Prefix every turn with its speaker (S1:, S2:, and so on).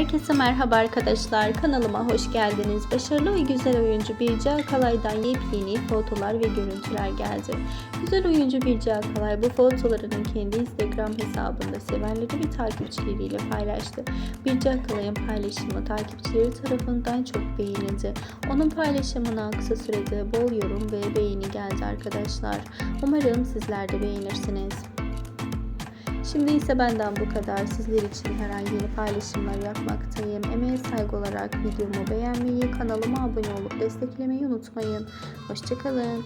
S1: Herkese merhaba arkadaşlar. Kanalıma hoş geldiniz. Başarılı ve güzel oyuncu Birce Akalay'dan yepyeni fotolar ve görüntüler geldi. Güzel oyuncu Birce Akalay bu fotolarını kendi Instagram hesabında sevenleri ve takipçileriyle paylaştı. Birce Akalay'ın paylaşımı takipçileri tarafından çok beğenildi. Onun paylaşımına kısa sürede bol yorum ve beğeni geldi arkadaşlar. Umarım sizler de beğenirsiniz. Şimdi ise benden bu kadar. Sizler için her an yeni paylaşımlar yapmaktayım. Emeğe saygı olarak videomu beğenmeyi, kanalıma abone olup desteklemeyi unutmayın. Hoşçakalın.